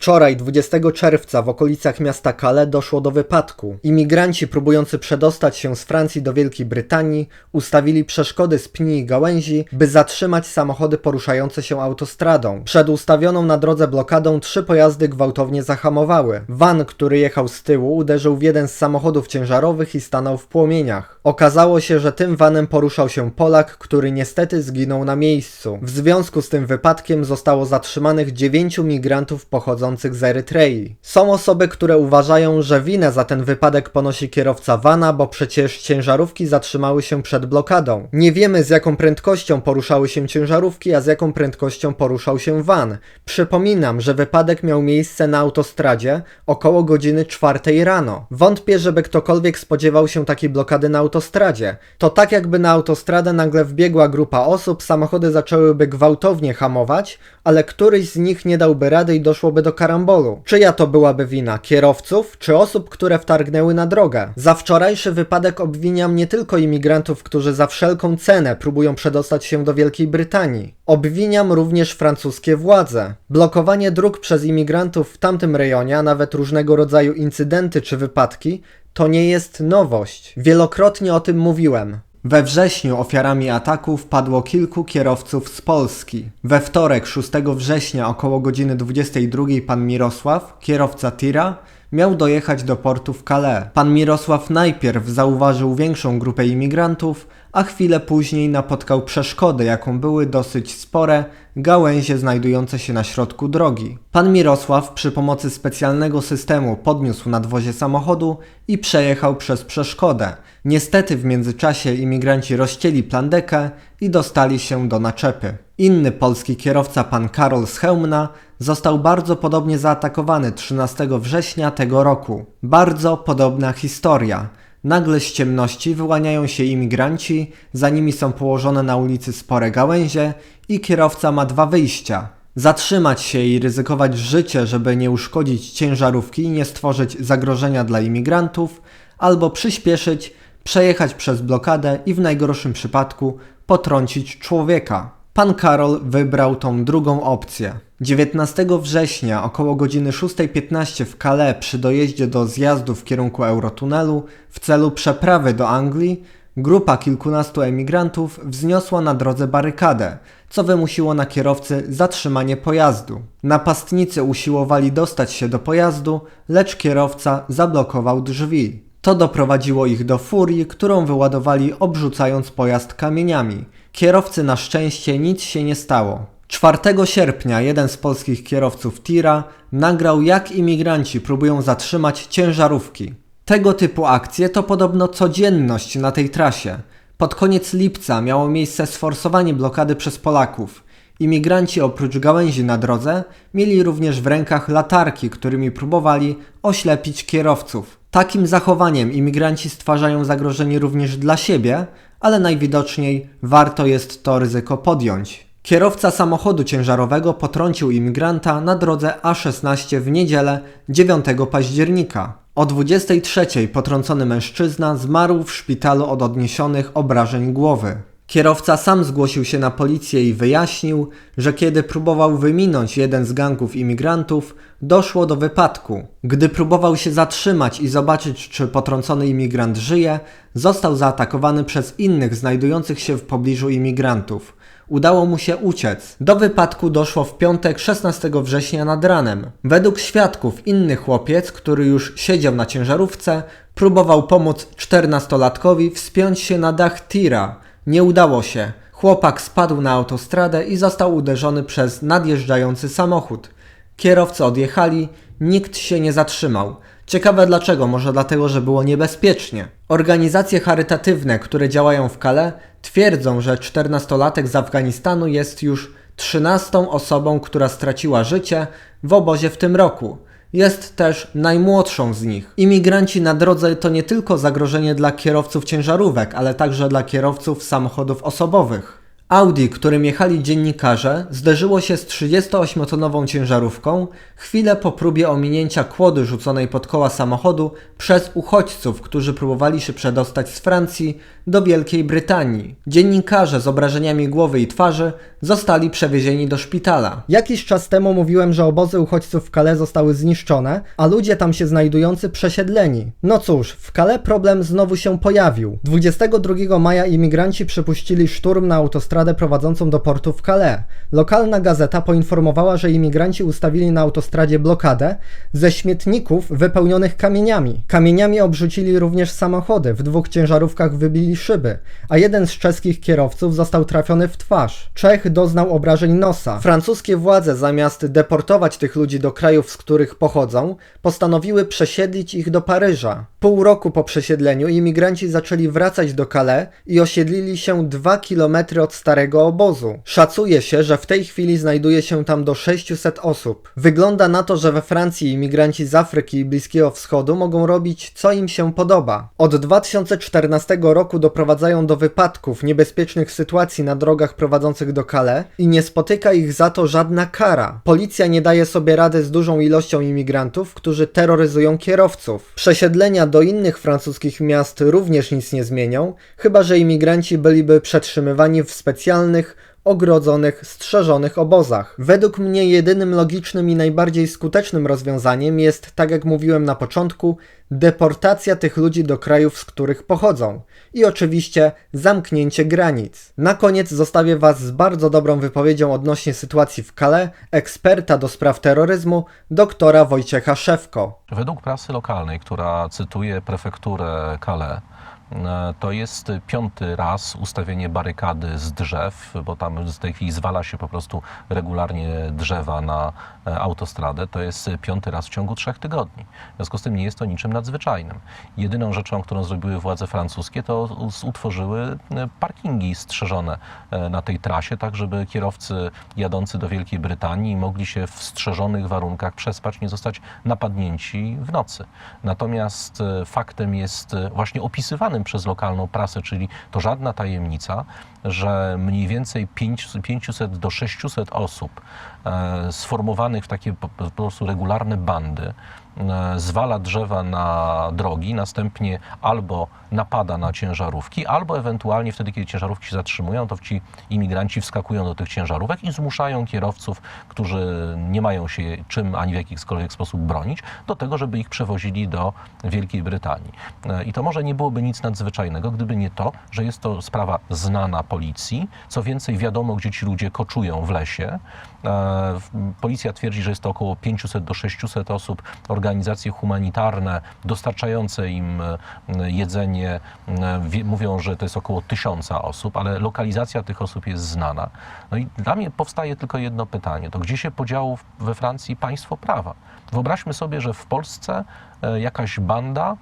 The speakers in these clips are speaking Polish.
Wczoraj, 20 czerwca, w okolicach miasta Calais doszło do wypadku. Imigranci próbujący przedostać się z Francji do Wielkiej Brytanii ustawili przeszkody z pni i gałęzi, by zatrzymać samochody poruszające się autostradą. Przed ustawioną na drodze blokadą trzy pojazdy gwałtownie zahamowały. Van, który jechał z tyłu, uderzył w jeden z samochodów ciężarowych i stanął w płomieniach. Okazało się, że tym vanem poruszał się Polak, który niestety zginął na miejscu. W związku z tym wypadkiem zostało zatrzymanych dziewięciu migrantów pochodzących z Erytrei. Są osoby, które uważają, że winę za ten wypadek ponosi kierowca vana, bo przecież ciężarówki zatrzymały się przed blokadą. Nie wiemy z jaką prędkością poruszały się ciężarówki, a z jaką prędkością poruszał się van. Przypominam, że wypadek miał miejsce na autostradzie około godziny czwartej rano. Wątpię, żeby ktokolwiek spodziewał się takiej blokady na autostradzie. To tak jakby na autostradę nagle wbiegła grupa osób, samochody zaczęłyby gwałtownie hamować, ale któryś z nich nie dałby rady i doszłoby do karambolu. Czyja to byłaby wina? Kierowców czy osób, które wtargnęły na drogę? Za wczorajszy wypadek obwiniam nie tylko imigrantów, którzy za wszelką cenę próbują przedostać się do Wielkiej Brytanii. Obwiniam również francuskie władze. Blokowanie dróg przez imigrantów w tamtym rejonie, a nawet różnego rodzaju incydenty czy wypadki, to nie jest nowość. Wielokrotnie o tym mówiłem. We wrześniu ofiarami ataków padło kilku kierowców z Polski. We wtorek 6 września około godziny 22 pan Mirosław, kierowca tira, miał dojechać do portu w Calais. Pan Mirosław najpierw zauważył większą grupę imigrantów, a chwilę później napotkał przeszkodę, jaką były dosyć spore gałęzie znajdujące się na środku drogi. Pan Mirosław przy pomocy specjalnego systemu podniósł nadwozie samochodu i przejechał przez przeszkodę. Niestety w międzyczasie imigranci rozcięli plandekę i dostali się do naczepy. Inny polski kierowca, pan Karol z został bardzo podobnie zaatakowany 13 września tego roku. Bardzo podobna historia. Nagle z ciemności wyłaniają się imigranci, za nimi są położone na ulicy spore gałęzie i kierowca ma dwa wyjścia. Zatrzymać się i ryzykować życie, żeby nie uszkodzić ciężarówki i nie stworzyć zagrożenia dla imigrantów, albo przyspieszyć, przejechać przez blokadę i w najgorszym przypadku potrącić człowieka. Pan Karol wybrał tą drugą opcję. 19 września około godziny 6.15 w Calais przy dojeździe do zjazdu w kierunku Eurotunelu w celu przeprawy do Anglii grupa kilkunastu emigrantów wzniosła na drodze barykadę, co wymusiło na kierowcy zatrzymanie pojazdu. Napastnicy usiłowali dostać się do pojazdu, lecz kierowca zablokował drzwi. To doprowadziło ich do furii, którą wyładowali obrzucając pojazd kamieniami. Kierowcy na szczęście nic się nie stało. 4 sierpnia jeden z polskich kierowców tira nagrał jak imigranci próbują zatrzymać ciężarówki. Tego typu akcje to podobno codzienność na tej trasie. Pod koniec lipca miało miejsce sforsowanie blokady przez Polaków. Imigranci oprócz gałęzi na drodze mieli również w rękach latarki, którymi próbowali oślepić kierowców. Takim zachowaniem imigranci stwarzają zagrożenie również dla siebie, ale najwidoczniej warto jest to ryzyko podjąć. Kierowca samochodu ciężarowego potrącił imigranta na drodze A16 w niedzielę 9 października. O 23 potrącony mężczyzna zmarł w szpitalu od odniesionych obrażeń głowy. Kierowca sam zgłosił się na policję i wyjaśnił, że kiedy próbował wyminąć jeden z gangów imigrantów, doszło do wypadku. Gdy próbował się zatrzymać i zobaczyć, czy potrącony imigrant żyje, został zaatakowany przez innych znajdujących się w pobliżu imigrantów. Udało mu się uciec. Do wypadku doszło w piątek 16 września nad ranem. Według świadków inny chłopiec, który już siedział na ciężarówce, próbował pomóc 14-latkowi wspiąć się na dach tira. Nie udało się. Chłopak spadł na autostradę i został uderzony przez nadjeżdżający samochód. Kierowcy odjechali, nikt się nie zatrzymał. Ciekawe dlaczego, może dlatego, że było niebezpiecznie. Organizacje charytatywne, które działają w Kale, twierdzą, że 14-latek z Afganistanu jest już 13 osobą, która straciła życie w obozie w tym roku. Jest też najmłodszą z nich. Imigranci na drodze to nie tylko zagrożenie dla kierowców ciężarówek, ale także dla kierowców samochodów osobowych. Audi, którym jechali dziennikarze, zderzyło się z 38-tonową ciężarówką chwilę po próbie ominięcia kłody rzuconej pod koła samochodu przez uchodźców, którzy próbowali się przedostać z Francji do Wielkiej Brytanii. Dziennikarze z obrażeniami głowy i twarzy zostali przewiezieni do szpitala. Jakiś czas temu mówiłem, że obozy uchodźców w Calais zostały zniszczone, a ludzie tam się znajdujący przesiedleni. No cóż, w Calais problem znowu się pojawił. 22 maja imigranci przypuścili szturm na autostradę prowadzącą do portu w Calais. Lokalna gazeta poinformowała, że imigranci ustawili na autostradzie blokadę ze śmietników wypełnionych kamieniami. Kamieniami obrzucili również samochody, w dwóch ciężarówkach wybili szyby, a jeden z czeskich kierowców został trafiony w twarz. Czech doznał obrażeń nosa. Francuskie władze zamiast deportować tych ludzi do krajów, z których pochodzą, postanowiły przesiedlić ich do Paryża. Pół roku po przesiedleniu imigranci zaczęli wracać do Calais i osiedlili się 2 km od starego obozu. Szacuje się, że w tej chwili znajduje się tam do 600 osób. Wygląda na to, że we Francji imigranci z Afryki i Bliskiego Wschodu mogą robić co im się podoba. Od 2014 roku doprowadzają do wypadków, niebezpiecznych sytuacji na drogach prowadzących do Calais i nie spotyka ich za to żadna kara. Policja nie daje sobie rady z dużą ilością imigrantów, którzy terroryzują kierowców. Przesiedlenia do innych francuskich miast również nic nie zmienią, chyba że imigranci byliby przetrzymywani w specjalnych, ogrodzonych, strzeżonych obozach. Według mnie jedynym logicznym i najbardziej skutecznym rozwiązaniem jest, tak jak mówiłem na początku, deportacja tych ludzi do krajów, z których pochodzą. I oczywiście zamknięcie granic. Na koniec zostawię Was z bardzo dobrą wypowiedzią odnośnie sytuacji w Calais eksperta do spraw terroryzmu, doktora Wojciecha Szewko. Według prasy lokalnej, która cytuje prefekturę Calais, e, to jest piąty raz ustawienie barykady z drzew, bo tam w tej chwili zwala się po prostu regularnie drzewa na e, autostradę. To jest piąty raz w ciągu trzech tygodni. W związku z tym nie jest to niczym nadzwyczajnym. Jedyną rzeczą, którą zrobiły władze francuskie, to utworzyły e, parkingi strzeżone e, na tej trasie, tak żeby kierowcy jadący do Wielkiej Brytanii mogli się w strzeżonych warunkach przespać, nie zostać napadnięci w nocy. Natomiast e, faktem jest e, właśnie opisywanym przez lokalną prasę, czyli to żadna tajemnica, że mniej więcej 5 500 do 600 osób e, sformowanych w takie po, prostu regularne bandy zwala drzewa na drogi, następnie albo napada na ciężarówki, albo ewentualnie wtedy, kiedy ciężarówki się zatrzymują, to ci imigranci wskakują do tych ciężarówek i zmuszają kierowców, którzy nie mają się czym ani w jakikolwiek sposób bronić, do tego, żeby ich przewozili do Wielkiej Brytanii. E, I to może nie byłoby nic nadzwyczajnego, gdyby nie to, że jest to sprawa znana policji. Co więcej, wiadomo, gdzie ci ludzie koczują w lesie. E, Policja twierdzi, że jest to około 500 do 600 osób, organizacje humanitarne dostarczające im e, jedzenie e, mówią, że to jest około 1000 osób, ale lokalizacja tych osób jest znana. No i dla mnie powstaje tylko jedno pytanie, to gdzie się podziało we Francji państwo prawa? Wyobraźmy sobie, że w Polsce e, jakaś banda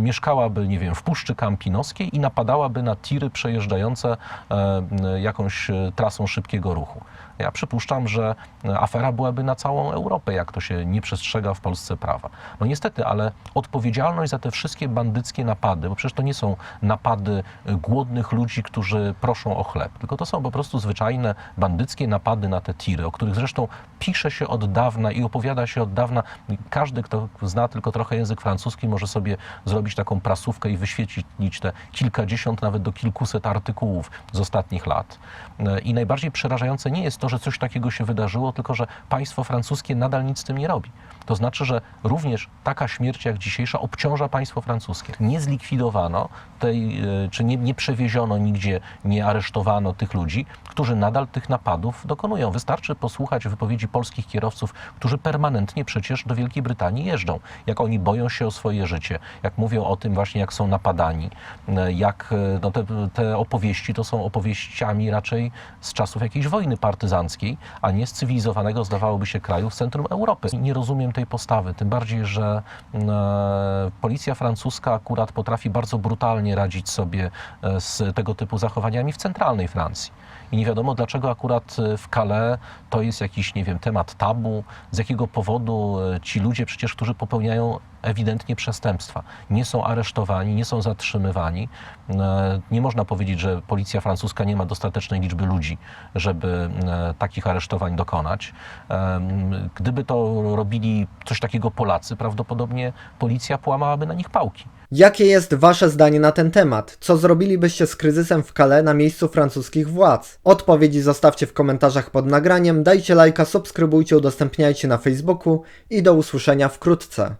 mieszkałaby, nie wiem, w Puszczy Kampinoskiej i napadałaby na tiry przejeżdżające e, jakąś e, trasą szybkiego ruchu. Ja przypuszczam, że e, afera byłaby na całą Europę, jak to się nie przestrzega w Polsce prawa. No niestety, ale odpowiedzialność za te wszystkie bandyckie napady, bo przecież to nie są napady e, głodnych ludzi, którzy proszą o chleb, tylko to są po prostu zwyczajne bandyckie napady na te tiry, o których zresztą pisze się od dawna i opowiada się od dawna. Każdy, kto zna tylko trochę język francuski, może sobie zrobić taką prasówkę i wyświetlić te kilkadziesiąt, nawet do kilkuset artykułów z ostatnich lat. E, I najbardziej przerażające nie jest to, że coś takiego się wydarzyło, tylko że państwo francuskie nadal nic z tym nie robi. To znaczy, że również taka śmierć jak dzisiejsza obciąża państwo francuskie. Nie zlikwidowano tej, e, czy nie, nie przewieziono nigdzie, nie aresztowano tych ludzi, którzy nadal tych napadów dokonują. Wystarczy posłuchać wypowiedzi polskich kierowców, którzy permanentnie przecież do Wielkiej Brytanii jeżdżą. Jak oni boją się o swoje życie, jak mówią o tym właśnie, jak są napadani, e, jak e, no te, te opowieści to są opowieściami raczej z czasów jakiejś wojny partyzanckiej, a nie z cywilizowanego, zdawałoby się, kraju w centrum Europy. Nie rozumiem tej postawy, tym bardziej, że e, policja francuska akurat potrafi bardzo brutalnie radzić sobie z tego typu zachowaniami w centralnej Francji. I nie wiadomo dlaczego akurat e, w Calais to jest jakiś, nie wiem, temat tabu, z jakiego powodu e, ci ludzie przecież, którzy popełniają ewidentnie przestępstwa, nie są aresztowani, nie są zatrzymywani. E, Nie można powiedzieć, że policja francuska nie ma dostatecznej liczby ludzi, żeby e, takich aresztowań dokonać. Em, Gdyby to robili coś takiego Polacy, prawdopodobnie policja połamałaby na nich pałki. Jakie jest wasze zdanie na ten temat? Co zrobilibyście z kryzysem w Calais na miejscu francuskich władz? Odpowiedzi zostawcie w komentarzach pod nagraniem, dajcie lajka, subskrybujcie, udostępniajcie na Facebooku i do usłyszenia wkrótce.